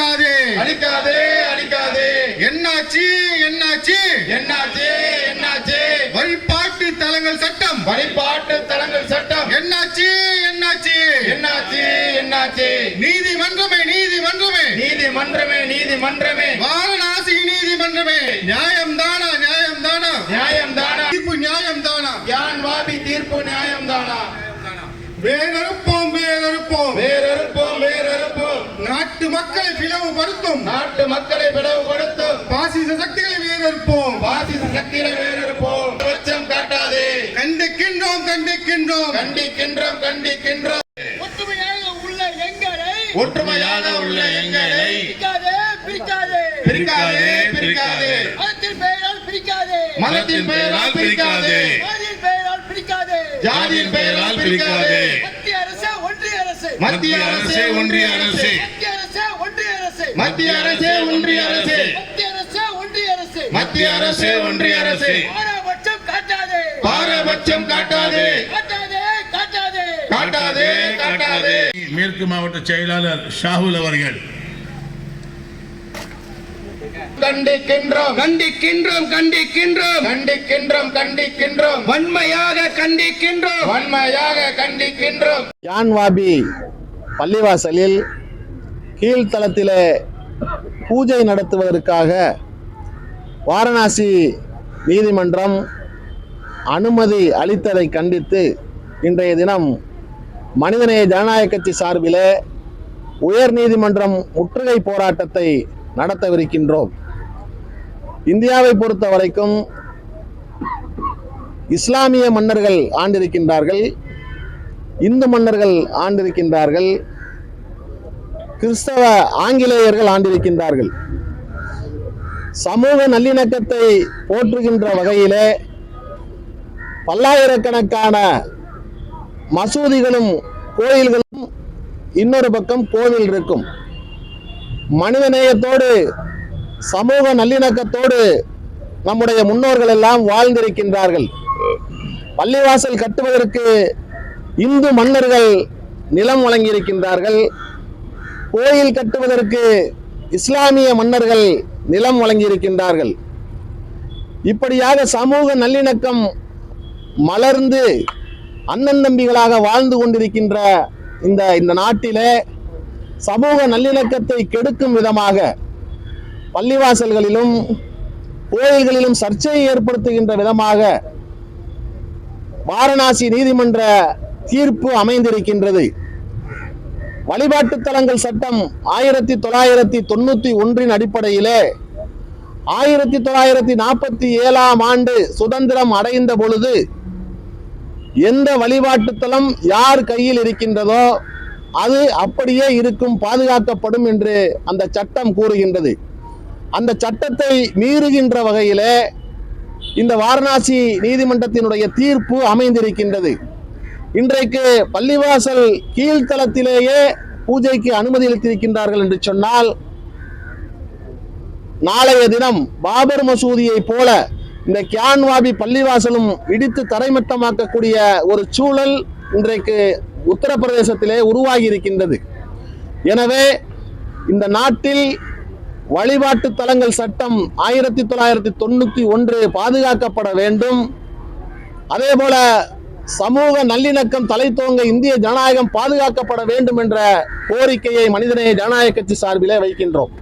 அழிக்காதே அழிக்காதே அழிக்காதே என்னாச்சு என்னாச்சு? என்னாச்சு என்னாச்சு? வழிபாட்டு தலங்கள் சட்டம். வழிபாட்டு தலங்கள் சட்டம். என்னாச்சு என்னாச்சு? என்னாச்சு என்னாச்சு? நீதிமன்றமே நீதிமன்றமே. நீதிமன்றமே நீதிமன்றமே. வாரணாசி நீதிமன்றமே. நியாயம் தானா நியாயம் தானா நியாயம் தானா தீர்ப்பு நியாயம் தானா யான் வாபி தீர்ப்பு நியாயம் தானா வேறறுப்போம் பிளவுபடுத்தும். நாட்டு மக்களை பிளவுபடுத்தும். பாசிச சக்திகளை வேறறுப்போம். பாசிச சக்திகளை வேறறுப்போம். பட்சம் காட்டாதே. கண்டிக்கின்றோம் கண்டிக்கின்றோம். கண்டிக்கின்றோம் கண்டிக்கின்றோம். ஒற்றுமையாக உள்ள எங்களை ஒற்றுமையாக உள்ள எங்களை பிரிக்காதே பிரிக்காதே. பிரிக்காதே பிரிக்காதே. மதத்தின் பெயரால் பிரிக்காதே. மதத்தின் பெயரால் பிரிக்காதே. ஜாதியின் பெயரால் பிரிக்காதே. ஜாதியின் பெயரால் பிரிக்காதே. மத்திய அரசு ஒன்றிய அரசு. மத்திய அரசே ஒன்றிய அரசே. மத்திய அரசு ஒன்றிய அரசு. மத்திய அரசே ஒன்றிய அரசே. பாரபட்சம் காட்டாதே. காட்டாதே. காட்டாதே காட்டாதே. காட்டாதே காட்டாதே. மேற்கு மாவட்ட செயலாளர் ஷாகுல் அவர்கள். கண்டிக்கின்றோம். கண்டிக்கின்றோம் கண்டிக்கின்றோம். கண்டிக்கின்றோம் கண்டிக்கின்றோம். வன்மையாக கண்டிக்கின்றோம். வன்மையாக கண்டிக்கின்றோம். யான்வாபி பள்ளிவாசலில் கீழ்த்தளத்திலே பூஜை நடத்துவதற்காக வாரணாசி நீதிமன்றம் அனுமதி அளித்ததை கண்டித்து இன்றைய தினம் மனிதநேய ஜனநாயக கட்சி சார்பிலே உயர் நீதிமன்றம் முற்றுகை போராட்டத்தை நடத்தவிருக்கின்றோம். இந்தியாவை பொறுத்த வரைக்கும் இஸ்லாமிய மன்னர்கள் ஆண்டிருக்கின்றார்கள் இந்து மன்னர்கள் ஆண்டிருக்கின்றார்கள் கிறிஸ்தவ ஆங்கிலேயர்கள் ஆண்டிருக்கின்றார்கள். சமூக நல்லிணக்கத்தை போற்றுகின்ற வகையிலே பல்லாயிரக்கணக்கான மசூதிகளும் கோயில்களும் இன்னொரு பக்கம் கோவில் இருக்கும். மனிதநேயத்தோடு சமூக நல்லிணக்கத்தோடு நம்முடைய முன்னோர்கள் எல்லாம் வாழ்ந்திருக்கின்றார்கள். பள்ளிவாசல் கட்டுவதற்கு இந்து மன்னர்கள் நிலம் வழங்கியிருக்கின்றார்கள். கோயில் கட்டுவதற்கு இஸ்லாமிய மன்னர்கள் நிலம் வழங்கியிருக்கின்றார்கள். இப்படியாக சமூக நல்லிணக்கம் மலர்ந்து அண்ணன் தம்பிகளாக வாழ்ந்து கொண்டிருக்கின்ற இந்த இந்த நாட்டிலே சமூக நல்லிணக்கத்தை கெடுக்கும் விதமாக பள்ளிவாசல்களிலும் கோயில்களிலும் சர்ச்சையை ஏற்படுத்துகின்ற விதமாக வாரணாசி நீதிமன்ற தீர்ப்பு அமைந்திருக்கின்றது. வழிபாட்டு தலங்கள் சட்டம் ஆயிரத்தி தொள்ளாயிரத்தி தொண்ணூத்தி ஒன்றின் அடிப்படையிலே ஆயிரத்தி தொள்ளாயிரத்தி நாற்பத்தி ஏழாம் ஆண்டு சுதந்திரம் அடைந்த பொழுது எந்த வழிபாட்டு தலம் யார் கையில் இருக்கின்றதோ அது அப்படியே இருக்கும் பாதுகாக்கப்படும் என்று அந்த சட்டம் கூறுகின்றது. அந்த சட்டத்தை மீறுகின்ற வகையிலே இந்த வாரணாசி நீதிமன்றத்தினுடைய தீர்ப்பு அமைந்திருக்கின்றது. இன்றைக்கு பள்ளிவாசல் கீழ்த்தளத்திலேயே பூஜைக்கு அனுமதி அளித்திருக்கின்றார்கள் என்று சொன்னால் நாளைய தினம் பாபர் மசூதியை போல இந்த கியான்வாபி பள்ளிவாசலும் இடித்து தரைமட்டமாக்கக்கூடிய ஒரு சூழல் இன்றைக்கு உத்தரப்பிரதேசத்திலே உருவாகி இருக்கின்றது எனவே இந்த நாட்டில் வழிபாட்டு தலங்கள் சட்டம் ஆயிரத்தி தொள்ளாயிரத்தி தொண்ணூற்றி ஒன்று பாதுகாக்கப்பட வேண்டும். அதே போல சமூக நல்லிணக்கம் தலைத்தோங்க இந்திய ஜனநாயகம் பாதுகாக்கப்பட வேண்டும் என்ற கோரிக்கையை மனிதநேய ஜனநாயக கட்சி சார்பிலே வைக்கின்றோம்.